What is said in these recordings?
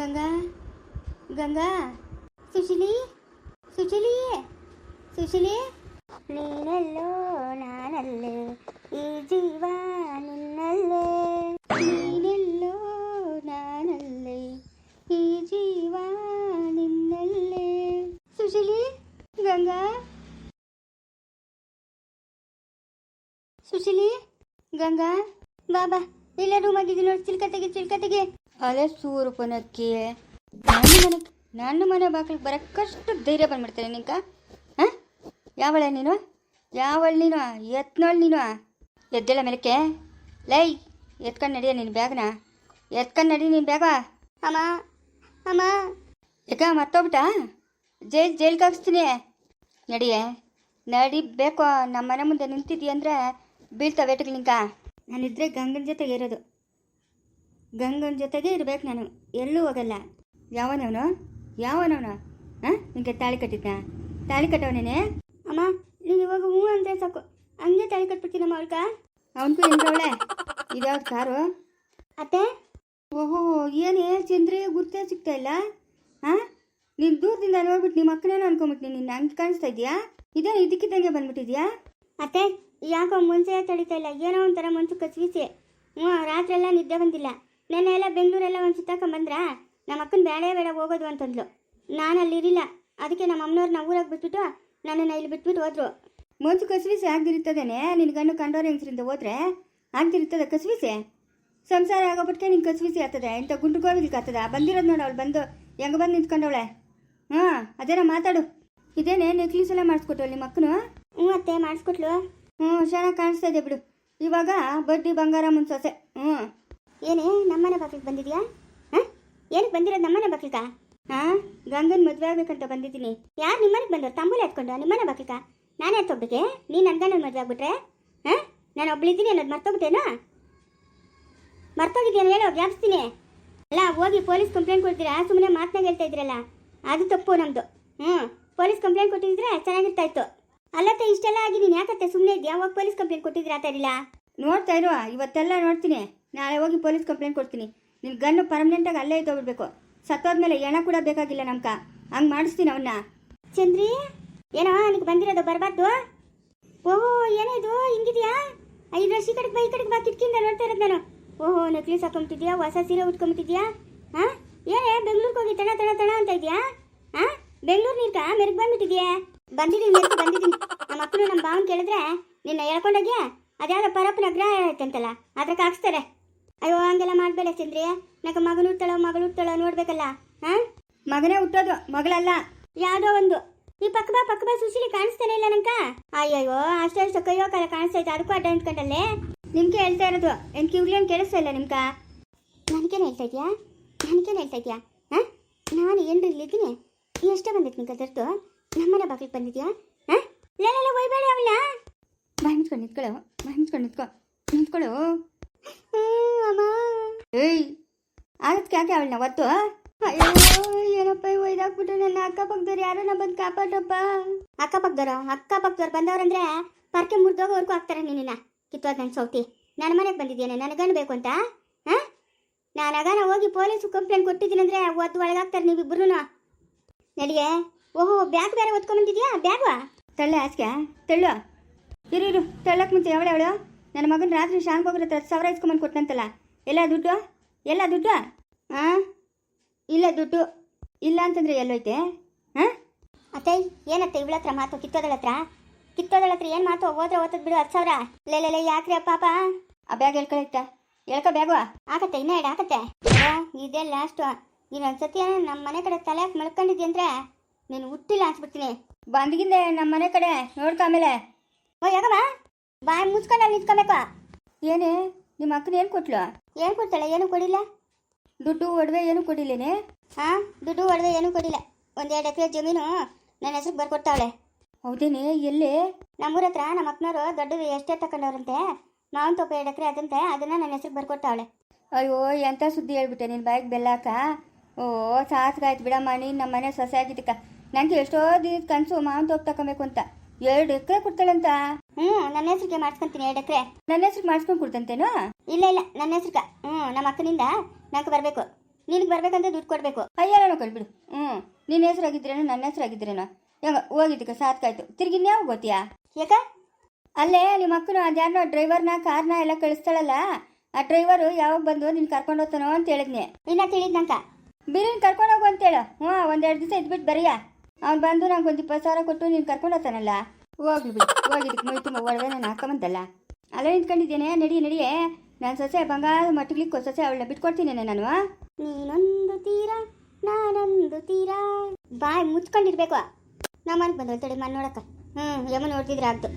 ಗಂಗಾ ಗಂಗಾ. ಸುಶೀಲಿ ಸುಶೀಲಿ ಸುಶೀಲಿ. ನೀನೆಲ್ಲೋ ನಾನಲ್ಲೇ, ಈ ಜೀವ ನಿನ್ನಲ್ಲೇ. ನೀನೆಲ್ಲೋ ನಾನಲ್ಲೇ, ಈ ಜೀವ ನಿನ್ನಲ್ಲೇ. ಸುಶೀಲಿ, ಗಂಗಾ. ಸುಶೀಲಿ, ಗಂಗಾ. ಬಾಬಾ ಇಲ್ಲ ರೂಮಾಗಿದ್ದೀನಿ ನೋಡಿ. ಚಿಲ್ಕತೆಗೆ ಚಿಲ್ಕತೆಗೆ. ಅಲೆ ಸೂರು ಪುನಕ್ಕಿ. ನನ್ನ ಮನೆ ನನ್ನ ಮನೆ ಬಾಗಿಲಿಗೆ ಬರೋಕ್ಕಷ್ಟು ಧೈರ್ಯ ಬಂದ್ಬಿಡ್ತೇನೆ ನಿಂಕ ಹಾಂ? ಯಾವಳೆ ನೀನು? ಯಾವಳ ನೀನು? ಎತ್ನೋಳ್ ನೀನು? ಎದ್ದೇಳ ಮೇಲಕ್ಕೆ. ಲೈ, ಎತ್ಕೊಂಡು ನಡಿಯ ನಿನ್ನ ಬ್ಯಾಗ್ನ. ಎತ್ಕೊಂಡು ನಡಿ ನಿನ್ನ ಬ್ಯಾಗ. ಅಮ್ಮ ಅಮ್ಮ. ಯಾಕ ಮತ್ತೋಗ್ಬಿಟ್ಟ ಜೈಲ್, ಜೈಲ್ಗೆ ಹಾಕಿಸ್ತೀನಿ. ನಡಿಯೇ. ನಡಿಬೇಕು. ನಮ್ಮ ಮನೆ ಮುಂದೆ ನಿಂತಿದ್ದೀಯ ಅಂದರೆ ಬೀಳ್ತಾವೆ ನಿಂಕ ನಾನಿದ್ರೆ ಗಂಗನ ಜೊತೆಗೆ ಇರೋದು ಗಂಗನ ಜೊತೆಗೆ ಇರ್ಬೇಕು ನಾನು. ಎಲ್ಲೂ ಹೋಗಲ್ಲ. ಯಾವನವನು? ಯಾವನವನು? ಹಾಂ? ನಿಂಗೆ ತಾಳಿ ಕಟ್ಟಿದ್ದ ತಾಳಿ ಕಟ್ಟವನೇನೆ? ಅಮ್ಮ, ನೀನು ಇವಾಗ ಹೂ ಅಂದರೆ ಸಾಕು. ಹಂಗೆ ತಾಳಿ ಕಟ್ಬಿಡ್ತೀನಮ್ಮ ಅವಳ್ಕ ಅವನಿಗೂ ಹೆಂಗವಳೆ ಇದ್ಯಾವ್ದು ಕಾರು? ಅತ್ತೆ? ಓಹೋ, ಏನೇ ಚಂದ್ರಿ ಗುರ್ತೇ ಸಿಗ್ತಾ ಇಲ್ಲ. ಹಾಂ? ನೀನು ದೂರದಿಂದ ನೋಡ್ಬಿಟ್ಟು ನಿಮ್ಮ ಮಕ್ಕಳೇನೋ ಅನ್ಕೊಂಬಿಟ್ಟು ನಿನ್ನ ಹಂಗೆ ಕಾಣಿಸ್ತಾ ಇದೆಯಾ? ಇದೇನು ಇದಕ್ಕಿದ್ದಂಗೆ ಬಂದ್ಬಿಟ್ಟಿದ್ಯಾ? ಅತ್ತೆ, ಯಾಕೋ ಮುಂಚೆ ತಡಿತಾ ಇಲ್ಲ. ಏನೋ ಒಂಥರ ಮಂಚು ಕಚ್ಚಿಸಿ ಹ್ಞೂ ರಾತ್ರಿ ಎಲ್ಲ ನಿದ್ದೆ ಬಂದಿಲ್ಲ. ನೆನ್ನೆ ಎಲ್ಲ ಬೆಂಗಳೂರೆಲ್ಲ ಒಂದು ಸುತ್ತಾಕೊಂಬಂದ್ರಾ ನಮ್ಮ ಅಕ್ಕನ ಬೇಡ ಬೇಡ ಹೋಗೋದು ಅಂತಂದ್ಲು. ನಾನು ಅಲ್ಲಿ ಇರಿಲ್ಲ ಅದಕ್ಕೆ ನಮ್ಮ ಅಮ್ಮನವ್ರನ್ನ ಊರಾಗ ಬಿಟ್ಬಿಟ್ಟು ನನ್ನನ್ನು ಇಲ್ಲಿ ಬಿಟ್ಬಿಟ್ಟು ಹೋದ್ರು. ಮೋಜು ಕಸ್ವಿಸಿ ಆಗ್ದಿರ್ತದೇನೆ ನಿನ್ನ ಗಂಡು ಕಂಡೋರ್ ಹೆಂಗಸರಿಂದ ಹೋದ್ರೆ ಆಗ್ದಿರ್ತದೆ ಕಸ್ವಿಸಿ ಸಂಸಾರ ಆಗೋಬಿಟ್ಕೆ ನಿಂಗೆ ಕಸ್ವಿಸಿ ಆಗ್ತದೆ. ಇಂಥ ಗುಂಡು ಗೋವಿಲ್ಗೆ ಆಗ್ತದ? ಬಂದಿರೋದು ನೋಡು ಅವಳು ಬಂದು. ಹೆಂಗೆ ಬಂದು ನಿಂತ್ಕೊಂಡವಳೆ. ಹಾಂ ಅದೇನ ಮಾತಾಡು. ಇದೇನೆ ನೆಕ್ಲೆಸ್ ಎಲ್ಲ ಮಾಡಿಸ್ಕೊಟ್ರು ನಿಮ್ಮ ಅಕ್ಕನು? ಹ್ಞೂ ಅತ್ತೆ ಮಾಡಿಸ್ಕೊಟ್ಲು. ಹ್ಞೂ ಚೆನ್ನಾಗಿ ಕಾಣಿಸ್ತಾ ಇದೆ ಬಿಡು. ಇವಾಗ ಬಡ್ಡಿ ಬಂಗಾರ ಮುನ್ಸೊಸೆ. ಹ್ಞೂ. ಏನೇ? ನಮ್ಮನೆ ಬಾಗಿಲಿಗೆ ಬಂದಿದ್ಯಾ? ಹಾಂ? ಏನಕ್ಕೆ ಬಂದಿರೋದು ನಮ್ಮನೆ ಬಾಗಿಲ್ಗ? ಹಾಂ? ಗಂಗನ್ ಮದುವೆ ಆಗ್ಬೇಕಂತ ಬಂದಿದ್ದೀನಿ. ಯಾರು ನಿಮ್ಮನೆಗೆ ಬಂದರು ತಂಬೂಲಿ ಹತ್ಕೊಂಡು ನಿಮ್ಮನೆ ಬಾಗಿಲ್ಗ? ನಾನು ಎತ್ತೋಗ್ಬೇಕೆ ನೀನು ನನ್ನ ಗಂಡನ ಮದುವೆ ಆಗ್ಬಿಟ್ರೆ? ಹಾಂ? ನಾನು ಒಬ್ಳಿದ್ದೀನಿ ಅನ್ನೋದು ಮರ್ತೋಗ್ಬಿಟ್ಟೇನೋ? ಮರ್ತೋಗಿದ್ದೀನಿ ಹೇಳೋ ಜ್ಞಾಪಿಸ್ತೀನಿ ಅಲ್ಲ, ಹೋಗಿ ಪೊಲೀಸ್ ಕಂಪ್ಲೇಂಟ್ ಕೊಡ್ತೀರಾ? ಸುಮ್ಮನೆ ಮಾತನಾಗ ಹೇಳ್ತಾ ಇದ್ರಲ್ಲ. ಅದು ತಪ್ಪು ನಮ್ಮದು ಹ್ಞೂ ಪೊಲೀಸ್ ಕಂಪ್ಲೇಂಟ್ ಕೊಟ್ಟಿದ್ರೆ ಚೆನ್ನಾಗಿರ್ತಾ ಇತ್ತು ಅಲ್ಲತ್ತೆ, ಇಷ್ಟೆಲ್ಲ ಆಗಿ ನೀನು ಯಾಕತ್ತೆ ಸುಮ್ಮನೆ ಇದೆಯಾ ಹೋಗಿ ಪೊಲೀಸ್ ಕಂಪ್ಲೇಂಟ್ ಕೊಟ್ಟಿದ್ರೆ ಆ ಇಲ್ಲ ನೋಡ್ತಾ ಇರುವ, ಇವತ್ತೆಲ್ಲ ನೋಡ್ತೀನಿ. ನಾಳೆ ಹೋಗಿ ಪೊಲೀಸ್ ಕಂಪ್ಲೇಂಟ್ ಕೊಡ್ತೀನಿ. ನಿನ್ನ ಗನ್ನು ಪರ್ಮನೆಂಟಾಗಿ ಅಲ್ಲೇ ಇದ್ದೋಗ್ಬಿಡ್ಬೇಕು. ಸತ್ತೋದ್ಮೇಲೆ ಎಣ ಕೂಡ ಬೇಕಾಗಿಲ್ಲ ನಮ್ಕ. ಹಂಗೆ ಮಾಡಿಸ್ತೀನಿ ಅವನ್ನ ಚಂದ್ರಿ, ಏನೋ ನಿನಗೆ ಬಂದಿರೋದು ಬರಬಾರ್ದು? ಓಹೋ ಏನಿದು ಹಿಂಗಿದ್ಯಾ? ಐದು ವರ್ಷ ಈ ಕಡೆ ಬಾ, ಈ ಕಡೆಗೆ ಬಾ, ಕಿಟಕಿಯಿಂದ ನೋಡ್ತಾ ಇರೋದು ನಾನು. ಓಹೋ ನೆಕ್ಲೆಸ್ ಹಾಕೊಂಬಿಟ್ಟಿದ್ಯಾ ಹೊಸ ಸೀರೆ ಉಟ್ಕೊಂಬಿಟ್ಟಿದ್ಯಾ? ಹಾಂ? ಏನೇ ಬೆಂಗ್ಳೂರಿಗೆ ಹೋಗಿ ತಣ ತಣ ತಣ ಅಂತ ಇದೆಯಾ? ಹಾಂ? ಬೆಂಗ್ಳೂರು ನೀರ್ಕ ಮೆರಗ್ ಬಂದ್ಬಿಟ್ಟಿದ್ಯಾ? ಬಂದಿದ್ದೀನಿ ಮೆರಗು ಬಂದಿದ್ದೀನಿ ನಮ್ಮ ಅಕ್ಕನು ನಮ್ಮ ಭಾವನ್ ಕೇಳಿದ್ರೆ ನಿನ್ನ ಹೇಳ್ಕೊಂಡೋಗ್ಯಾ ಅದ್ಯಾವುದೋ ಪರಪ್ಪನ ಅಗ್ರಹ ಆಯ್ತಂತಲ್ಲ ಅದಕ್ಕೆ ಹಾಕ್ಸ್ತಾರೆ. ಅಯ್ಯೋ ಹಂಗೆಲ್ಲ ಮಾಡಬೇಡ ಚಂದ್ರಿ ನಂಗೆ ಮಗನ ಹುಟ್ಟಳೋ ಮಗಳು ಹುಟ್ಟಳೋ ನೋಡ್ಬೇಕಲ್ಲ ಹಾಂ? ಮಗನೇ ಹುಟ್ಟೋದು ಮಗಳಲ್ಲ. ಯಾವುದೋ ಒಂದು. ಈ ಪಕ್ಕ ಬಾ ಪಕ್ಕ ಬಾ ಸುಶೀಲಿ ಕಾಣಿಸ್ತಾನೆ ಇಲ್ಲ ನಂಕ ಅಯ್ಯಯ್ಯೋ ಅಷ್ಟೇ ಅಷ್ಟು ಕೈಯೋ ಕಾಲ ಕಾಣಿಸ್ತಾ ಇತ್ತು ಅದಕ್ಕೂ ಅಡ್ಡ ನಿಂತ್ಕೊಂಡಲ್ಲೇ? ನಿಮ್ಗೆ ಹೇಳ್ತಾ ಇರೋದು ಏನು ಇವ್ಲೇನು ಕೇಳಿಸ್ತಾ ಇಲ್ಲ ನಿಮ್ಕ ನನಗೇನು ಹೇಳ್ತಾ ಇದೆಯಾ? ನನಗೇನು ಹೇಳ್ತಾ ಇದೆಯಾ? ಹಾಂ? ನಾನು ಏನು ಇಲ್ಲಿದ್ದೀನಿ. ಎಷ್ಟೇ ಬಂದೈತೆ ನಿಂಗೆ ಅದರ್ದು ನಮ್ಮನೆ ಬಾಗಿಲಿಗೆ ಬಂದಿದ್ಯಾ? ಹಾಂ? ಲೇಲೆಲ್ಲ ಒಯ್ಬೇಡಿ ಅವಳ ಬಾಯಿ ಮುಚ್ಕೊಂಡು ನಿಂತ್ಕೊಳ್ಳೋ ಬಾಯಿ ಮುಚ್ಕೊಂಡು ನಿಂತ್ಕೊ. ನಿಂತ್ಕೊಳ್ಳೋ. ಏಯ್ ಆಗಕ್ಕೆ ಯಾಕೆ ಅವಳನ್ನ ಒತ್ತು ಅಯ್ಯೋ, ಏನಪ್ಪ ಒಯ್ದಾಕ್ಬಿಟ್ಟು ನನ್ನ ಅಕ್ಕಪಕ್ಕದವ್ರು ಯಾರನ್ನ ಬಂದು ಕಾಪಾಡಪ್ಪ. ಅಕ್ಕಪಕ್ಕದವ್ರು ಅಕ್ಕಪಕ್ಕದವ್ರು ಬಂದವ್ರಂದ್ರೆ ಪರ್ಕೆ ಮುರಿದೋಗೋವರೆಗೂ ಆಗ್ತಾರೆ ನಿನ್ನ ಕಿತ್ತೋದ್ ನನ್ನ ಸೌತಿ. ನನ್ನ ಮನೆಗೆ ಬಂದಿದ್ದೇನೆ ನನಗನ್ನು ಬೇಕು ಅಂತ. ಹಾಂ? ನಾನು ಆಗಾನ ಹೋಗಿ ಪೊಲೀಸ್ ಕಂಪ್ಲೇಂಟ್ ಕೊಟ್ಟಿದ್ದೀನಿ ಅಂದರೆ ಒದ್ದು ಒಳಗಾಗ್ತಾರೆ ನೀವಿಬ್ರು ನಡಿಗೆ, ಓಹೋ, ಬ್ಯಾಗ್ ಬೇರೆ ಒತ್ಕೊಂಬಂದಿದ್ಯಾ ಬ್ಯಾಗ್ವಾ ತಳ್ಳ ಆಸ್ಕೆ ತಳ್ಳು. ಇರು ಇರು ತಳ್ಳಕ್ಕೆ ಮುಂಚೆ, ಅವಳೆ ಅವಳು. ನನ್ನ ಮಗನ ರಾತ್ರಿ ಶಾಂಕ್ ಹೋಗಿರ ಹತ್ರ ಹತ್ತು ಸಾವಿರ ಇಸ್ಕೊಂಬಂದು ಕೊಟ್ಟಂತಲ್ಲ ಎಲ್ಲ ದುಡ್ಡು? ಎಲ್ಲ ದುಡ್ಡು? ಹಾಂ ಇಲ್ಲ ದುಡ್ಡು. ಇಲ್ಲ ಅಂತಂದ್ರೆ ಎಲ್ಲೋಯ್ತೆ? ಹಾಂ ಅತ್ತೆ ಏನತ್ತೆ ಇವಳ ಹತ್ರ ಮಾತು ಕಿತ್ತೋದಳ ಹತ್ರ? ಕಿತ್ತೋದಳ ಹತ್ರ ಏನು ಮಾತು? ಹೋದ್ರೆ ಓದದ್ ಬಿಡು ಹತ್ತು ಸಾವಿರ. ಲೇ ಯಾಕ್ರಿ ಅಪ್ಪ ಪಾಪ ಆ ಬ್ಯಾಗ್ ಹೇಳ್ಕೊಳತ್ತ ಹೇಳ್ಕೊ ಬ್ಯಾಗು. ಆಗತ್ತೆ ಇನ್ನೇ ಇಡ ಆಗತ್ತೆ. ಇದೇ ಲಾಸ್ಟು ಇನ್ನೊಂದ್ಸತಿ ನಮ್ಮ ಮನೆ ಕಡೆ ತಲೆ ಹಾಕಿ ಮಲ್ಕೊಂಡಿದ್ದೆ ಅಂದ್ರೆ ನೀನು ಹುಟ್ಟಿಲ್ಲ ಅನ್ಸ್ಬಿಡ್ತೀನಿ. ಬಂದಿಗಿಂದೆ ನಮ್ಮ ಮನೆ ಕಡೆ ನೋಡ್ಕೊ ಆಮೇಲೆ. ಓ ಯಾಕಮ್ಮ? ಬಾಯಿ ಮುಚ್ಕೊಂಡು ಅಲ್ಲಿ ನಿಂತ್ಕೊಬೇಕು. ಏನೇ ನಿಮ್ಮ ಅಕ್ಕನ ಏನು ಕೊಟ್ಲು? ಏನು ಕೊಡ್ತಾಳೆ? ಏನು ಕೊಡಿಲ್ಲ? ದುಡ್ಡು ಒಡವೆ ಏನು ಕೊಡಿಲ್ಲೇನೆ? ಹಾಂ ದುಡ್ಡು ಒಡವೆ ಏನು ಕೊಡಿಲ್ಲ. ಒಂದೆರಡು ಎಕರೆ ಜಮೀನು ನನ್ನ ಹೆಸ್ರಿಗೆ ಬರ್ಕೊಡ್ತಾವಳೆ. ಹೌದೇನೆ ಎಲ್ಲಿ? ನಮ್ಮೂರ ಹತ್ರ ನಮ್ಮ ಅಕ್ಕನವರು ದೊಡ್ಡದು ಎಷ್ಟೇ ತಗೊಂಡವ್ರಂತೆ ಮಾವಿನ ತೊಪ್ಪ ಎರಡು ಎಕರೆ ಅದಂತೆ ಅದನ್ನ ನನ್ನ ಹೆಸ್ರಿಗೆ ಬರ್ಕೊಡ್ತಾವಳೆ. ಅಯ್ಯೋ ಎಂಥ ಸುದ್ದಿ ಹೇಳ್ಬಿಟ್ಟೆ ನಿನ್ನ ಬಾಯಿಗೆ ಬೆಲ್ಲಕ್ಕ ಓ ಸಾಸ್ಗಾಯ್ತು ಬಿಡಮ್ಮ ನೀನು ನಮ್ಮ ಮನೆ ಸೊಸೆ ಆಗಿದ್ದಕ್ಕ ನನಗೆ ಎಷ್ಟೋ ದಿನದ ಕನಸು ಮಾವನ್ ತೊಪ್ಪು ತಗೊಬೇಕು ಅಂತ. ಎರಡು ಎಕರೆ ಕೊಡ್ತಾಳಂತ. ಹ್ಞೂ ನನ್ನ ಹೆಸ್ರಿಗೆ ಮಾಡ್ಸ್ಕೊಂತೀನಿ ಎರಡು ಎಕರೆ. ನನ್ನ ಹೆಸ್ರು ಮಾಡಿಸ್ಕೊಂಡು ಕೊಡ್ತಂತೇನು? ಇಲ್ಲ ಇಲ್ಲ ನನ್ನ ಹೆಸ್ರಿಗೆ. ಹ್ಞೂ ನಮ್ಮ ಅಕ್ಕನಿಂದ ನಂಗೆ ಬರಬೇಕು. ನಿನಗೆ ಬರ್ಬೇಕಂತ ದುಡ್ಡು ಕೊಡಬೇಕು. ಅಯ್ಯ ನಾನು ಬಿಡು. ಹ್ಞೂ ನಿನ್ನ ಹೆಸರಾಗಿದ್ರೇನೋ ನನ್ನ ಹೆಸರಾಗಿದ್ರೇನೋ ಹೆಂಗ ಹೋಗಿದ್ದಕ್ಕೆ ಸಾತ್ಕಾಯ್ತು ತಿರ್ಗಿ ಇನ್ಯಾವ ಗೊತ್ತೀಯಾ? ಯಾಕ? ಅಲ್ಲೇ ನಿಮ್ಮ ಮಕ್ಕಳು ಅದ್ಯಾರನೋ ಡ್ರೈವರ್ನ ಕಾರ್ನ ಎಲ್ಲ ಕಳಿಸ್ತಾಳಲ್ಲ? ಆ ಡ್ರೈವರು ಯಾವಾಗ ಬಂದು ನೀನು ಕರ್ಕೊಂಡು ಹೋಗ್ತಾನೋ ಅಂತ ಹೇಳಿದ್ನೆ. ಇನ್ನ ತಿಳಿದ್ನಂಕ ಬಿರಿನ್ ಕರ್ಕೊಂಡು ಹೋಗು ಅಂತೇಳು ಹ್ಞೂ ಒಂದೆರಡು ದಿವಸ ಇದ್ಬಿಟ್ಟು ಬರೀಯ. ಅವ್ನು ಬಂದು ನಂಗೆ ಒಂದು ಇಪ್ಪತ್ತು ಸಾವಿರ ಕೊಟ್ಟು ನೀನು ಕರ್ಕೊಂಡು ಹೋಗ್ತಾನಲ್ಲ? ಹೋಗ್ಲಿ ಬಿಡಿ ಹೋಗಿದ್ದಕ್ಕೆ ಮೈ ತುಂಬ ಒಳಗೆ ನಾನು ಹಾಕೊಂಬಂತಲ್ಲ ಅಲ್ಲೇ ನಿಂತ್ಕೊಂಡಿದ್ದೇನೆ, ನಡಿ, ನಡಿಯೇ. ನಾನು ಸೊಸೆ ಬಂಗಾರ ಮಟ್ಟಗ್ಲಿಕ್ಕೋ ಸೊಸೆ, ಅವಳನ್ನ ಬಿಟ್ಕೊಡ್ತೀನಿ ನಾನು. ನೀನೊಂದು ತೀರಾ, ನಾನೊಂದು ತೀರಾ. ಬಾಯ್ ಮುಚ್ಕೊಂಡಿರ್ಬೇಕು. ನಮ್ಮನ್ ತಡಿ ಮನ್ ನೋಡಕ್ಕ. ಹ್ಮ್ ಯಮ್ಮ ನೋಡ್ತಿದ್ರೆ ಆಗ್ದು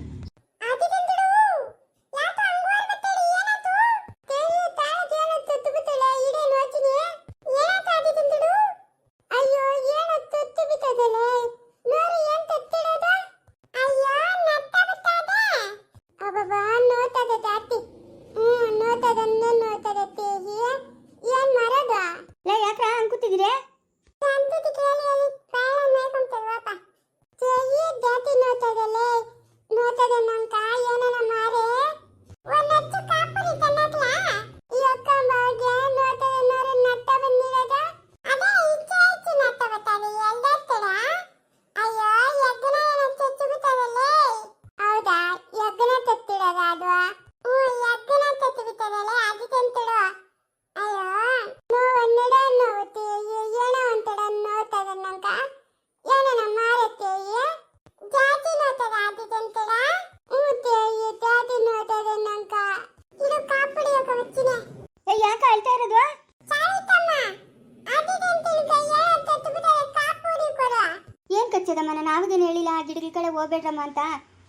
ಹೋಗ್ಬೇಡ್ರಮ್ಮ ಅಂತ.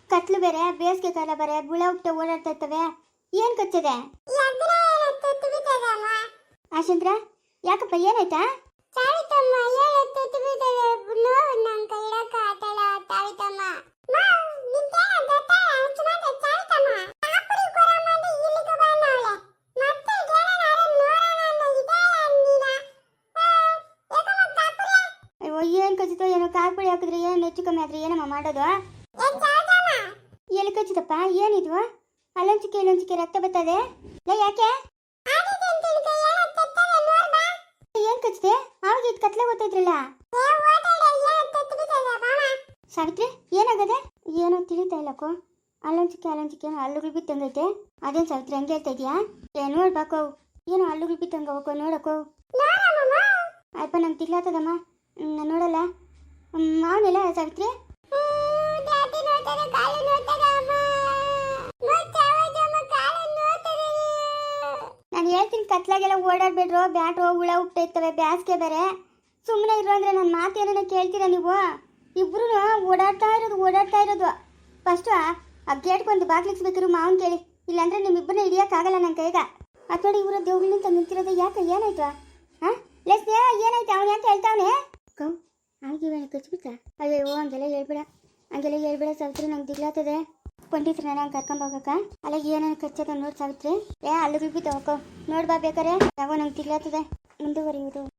ಕತ್ಲು ಬೇರೆ, ಬೇಸಿಗೆ ಕಾಲ ಬೇರೆ, ಬುಳ ಉಪ್ಟ ಓಡಾಡ್ತಾ ಇರ್ತವೆ. ಏನ್ ಕಚ್ಚಿದೆ ಆಶಂತ್ರ, ಯಾಕಪ್ಪ, ಏನಾಯ್ತಾ? ಅಯ್ಯೋ ಹಾಕಿದ್ರೆ ಏನ್ ಹೆಚ್ಚು ಕಮ್ಮಿ ಆದ್ರೆ ಏನಮ್ಮ ಮಾಡೋದು? ಎಲ್ಲಿ ಕಚ್ಚಿದಪ್ಪ? ಏನಿದು? ಅಲ್ಲೊಂಚಿಕೆ ಇಲ್ಲೊಂಚಿಕೆ ರಕ್ತ ಬರ್ತದೆ? ಯಾಕೆ? ಏನ್ ಕಚ್ಚಿದೆ? ಅವಾಗ ಇದು ಕತ್ಲೆ ಗೊತ್ತೈತ್ರಲ್ಲ ಸಾವಿತ್ರಿ, ಏನಾಗದೆ? ಏನೋ ತಿಳಿತಾ ಇಲ್ಲಕ್ಕೋ ಅಲ್ಲೊಂಚಿಕೆ ಅಲ್ಲೊಂಚಿಕೆ ಅಲ್ಲುಗಳು ಬಿತ್ತಂಗೈತೆ ಅದೇನ್ ಸಾವಿತ್ರಿ, ಹಂಗೆ ಹೇಳ್ತಾ ಇದೀಯಾ? ನೋಡ್ಬಾಕೋ ಏನೋ ಅಲ್ಲುಗಳು ಬಿತ್ತಂಗ ಹೋಗೋ ನೋಡಕ್ಕೋ ಅಯ್ಯಪ್ಪ, ನಂಗೆ ತಿಗ್ಲಾತದಮ್ಮ. ನೋಡಲ್ಲ. ಮಾವನೆಲ್ಲ ಸಾವಿತ್ರಿ? ನಾನು ಹೇಳ್ತೀನಿ ಕತ್ಲಾಗೆಲ್ಲ ಓಡಾಡ್ಬೇಡ್ರು ಬ್ಯಾಟ್ ಹುಳ ಹುಟ್ಟೈತವೆ ಬ್ಯಾಸ್ಗೆ ಬೇರೆ. ಸುಮ್ಮನೆ ಇರು ಅಂದ್ರೆ ನನ್ನ ಮಾತು ಏನಾರ ಕೇಳ್ತೀರಾ ನೀವು? ಇಬ್ರು ಓಡಾಡ್ತಾ ಇರೋದು ಓಡಾಡ್ತಾ ಇರೋದು. ಫಸ್ಟು ಆ ಗೇಟ್ಗೆ ಒಂದು ಬಾಗ್ಲಿಕ್ಸ್ಬೇಕಿರು ಮಾವನ್ ಕೇಳಿ. ಇಲ್ಲಾಂದ್ರೆ ನಿಮ್ಮಿಬ್ಬರನ್ನ ಹಿಡಿಯೋಕ್ಕಾಗಲ್ಲ ನನ್ನ ಕೈಗ. ಅಥವಾ ಇವರ ದೇವ್ಗಳಿಂದ ನಿಂತಿರೋದು ಯಾಕೆ ಏನಾಯ್ತು ಹಾಂ? ಲೆಸ್ ಏನಾಯ್ತು? ಅವನು ಯಾಕೆ ಹೇಳ್ತಾವನೆ? ಆಗಿವೇಣ ಕಚ್ಬಿಟ್ಟ ಅಯ್ಯೋ, ಹಂಗೆಲ್ಲ ಹೇಳ್ಬೇಡ. ಹಂಗೆಲ್ಲ ಹೇಳ್ಬೇಡ ಸಾವಿತ್ರಿ, ನಂಗೆ ದಿಗ್ಲಾತದೆ ಪಂಡಿತ್ರ ನಾನು ಕರ್ಕೊಂಡೋಗಕ್ಕ ಅಲ್ಲ ಏನೇನು ಕಚ್ಚದ ನೋಡಿ ಸಾವಿತ್ರಿ. ಏ, ಅಲ್ಲಿ ಬಿದ್ದು ಹೋಗೋ. ನೋಡ್ಬಾ ಬೇಕಾರೆ. ಯಾವೋ ನಂಗೆ ದಿಗ್ಲಾತದೆ ಮುಂದುವರಿಯುವುದು.